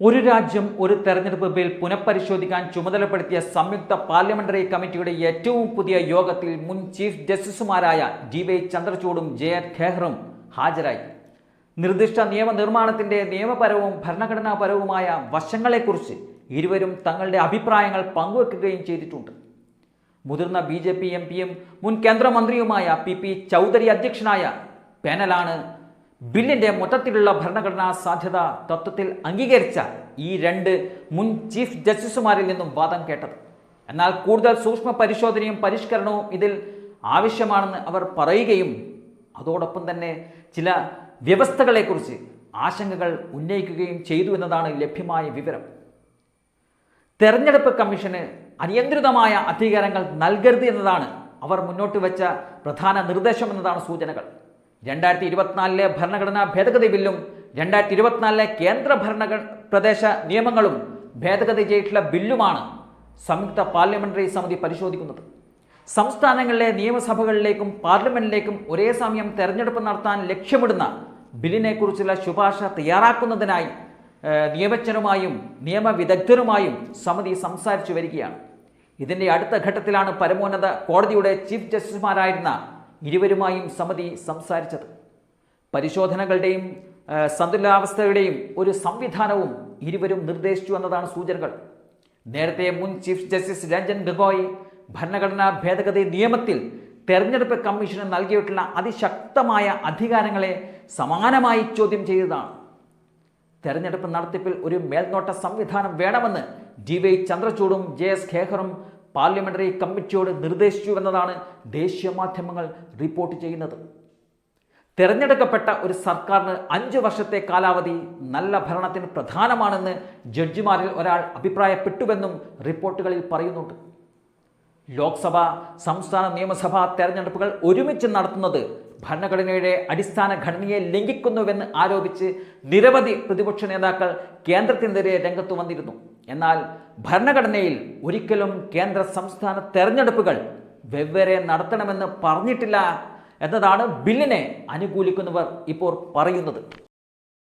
ഒരു രാജ്യം ഒരു തെരഞ്ഞെടുപ്പ് ബിൽ പുനഃപരിശോധിക്കാൻ ചുമതലപ്പെടുത്തിയ സംയുക്ത പാർലമെന്ററി കമ്മിറ്റിയുടെ ഏറ്റവും പുതിയ യോഗത്തിൽ മുൻ ചീഫ് ജസ്റ്റിസുമാരായ ഡി വൈ ചന്ദ്രചൂഡും ജെ ഖേഹറും ഹാജരായി. നിർദ്ദിഷ്ട നിയമനിർമ്മാണത്തിന്റെ നിയമപരവും ഭരണഘടനാപരവുമായ വശങ്ങളെക്കുറിച്ച് ഇരുവരും തങ്ങളുടെ അഭിപ്രായങ്ങൾ പങ്കുവെക്കുകയും ചെയ്തിട്ടുണ്ട്. മുതിർന്ന ബി ജെ പി എം പിയും മുൻ കേന്ദ്രമന്ത്രിയുമായ പി പി ചൗധരി അധ്യക്ഷനായ പാനലാണ് ബില്ലിന്റെ മൊത്തത്തിലുള്ള ഭരണഘടനാ സാധ്യത തത്വത്തിൽ അംഗീകരിച്ച ഈ രണ്ട് മുൻ ചീഫ് ജസ്റ്റിസുമാരിൽ നിന്നും വാദം കേട്ടത്. എന്നാൽ കൂടുതൽ സൂക്ഷ്മ പരിശോധനയും പരിഷ്കരണവും ഇതിൽ ആവശ്യമാണെന്ന് അവർ പറയുകയും അതോടൊപ്പം തന്നെ ചില വ്യവസ്ഥകളെക്കുറിച്ച് ആശങ്കകൾ ഉന്നയിക്കുകയും ചെയ്തു എന്നതാണ് ലഭ്യമായ വിവരം. തെരഞ്ഞെടുപ്പ് കമ്മീഷന് അനിയന്ത്രിതമായ അധികാരങ്ങൾ നൽകരുത് എന്നതാണ് അവർ മുന്നോട്ട് വെച്ച പ്രധാന നിർദ്ദേശം എന്നതാണ് സൂചനകൾ. രണ്ടായിരത്തി ഇരുപത്തിനാലിലെ ഭരണഘടനാ ഭേദഗതി ബില്ലും രണ്ടായിരത്തി ഇരുപത്തിനാലിലെ കേന്ദ്ര ഭരണ പ്രദേശ നിയമങ്ങളും ഭേദഗതി ചെയ്തിട്ടുള്ള ബില്ലുമാണ് സംയുക്ത പാർലമെന്ററി സമിതി പരിശോധിക്കുന്നത്. സംസ്ഥാനങ്ങളിലെ നിയമസഭകളിലേക്കും പാർലമെന്റിലേക്കും ഒരേ സമയം തെരഞ്ഞെടുപ്പ് നടത്താൻ ലക്ഷ്യമിടുന്ന ബില്ലിനെക്കുറിച്ചുള്ള ശുപാർശ തയ്യാറാക്കുന്നതിനായി നിയമജ്ഞരുമായും നിയമവിദഗ്ധരുമായും സമിതി സംസാരിച്ചു വരികയാണ്. ഇതിന്റെ അടുത്ത ഘട്ടത്തിലാണ് പരമോന്നത കോടതിയുടെ ചീഫ് ജസ്റ്റിസുമാരായിരുന്ന ഇരുവരുമായും സമിതി സംസാരിച്ചത്. പരിശോധനകളുടെയും സന്തുലനാവസ്ഥയുടെയും ഒരു സംവിധാനവും ഇരുവരും നിർദ്ദേശിച്ചു എന്നതാണ് സൂചനകൾ. നേരത്തെ മുൻ ചീഫ് ജസ്റ്റിസ് രഞ്ജൻ ഗഗോയ് ഭരണഘടനാ ഭേദഗതി നിയമത്തിൽ തെരഞ്ഞെടുപ്പ് കമ്മീഷന് നൽകിയിട്ടുള്ള അതിശക്തമായ അധികാരങ്ങളെ സമാനമായി ചോദ്യം ചെയ്തതാണ്. തെരഞ്ഞെടുപ്പ് നടത്തിപ്പിൽ ഒരു മേൽനോട്ട സംവിധാനം വേണമെന്ന് ഡി വൈ ചന്ദ്രചൂഡും ജെ എസ് ഖേഹറും പാർലമെന്ററി കമ്മിറ്റിയോട് നിർദ്ദേശിച്ചുവെന്നതാണ് ദേശീയ മാധ്യമങ്ങൾ റിപ്പോർട്ട് ചെയ്യുന്നത്. തിരഞ്ഞെടുക്കപ്പെട്ട ഒരു സർക്കാരിന് അഞ്ച് വർഷത്തെ കാലാവധി നല്ല ഭരണത്തിന് പ്രധാനമാണെന്ന് ജഡ്ജിമാരിൽ ഒരാൾ അഭിപ്രായപ്പെട്ടുവെന്നും റിപ്പോർട്ടുകളിൽ പറയുന്നുണ്ട്. ലോക്സഭ സംസ്ഥാന നിയമസഭാ തെരഞ്ഞെടുപ്പുകൾ ഒരുമിച്ച് നടത്തുന്നത് ഭരണഘടനയുടെ അടിസ്ഥാന ഘടനയെ ലംഘിക്കുന്നുവെന്ന് ആരോപിച്ച് നിരവധി പ്രതിപക്ഷ നേതാക്കൾ കേന്ദ്രത്തിനെതിരെ രംഗത്ത് വന്നിരുന്നു. എന്നാൽ ഭരണഘടനയിൽ ഒരിക്കലും കേന്ദ്ര സംസ്ഥാന തെരഞ്ഞെടുപ്പുകൾ വെവ്വേറെ നടത്തണമെന്ന് പറഞ്ഞിട്ടില്ല എന്നതാണ് ബില്ലിനെ അനുകൂലിക്കുന്നവർ ഇപ്പോൾ പറയുന്നത്.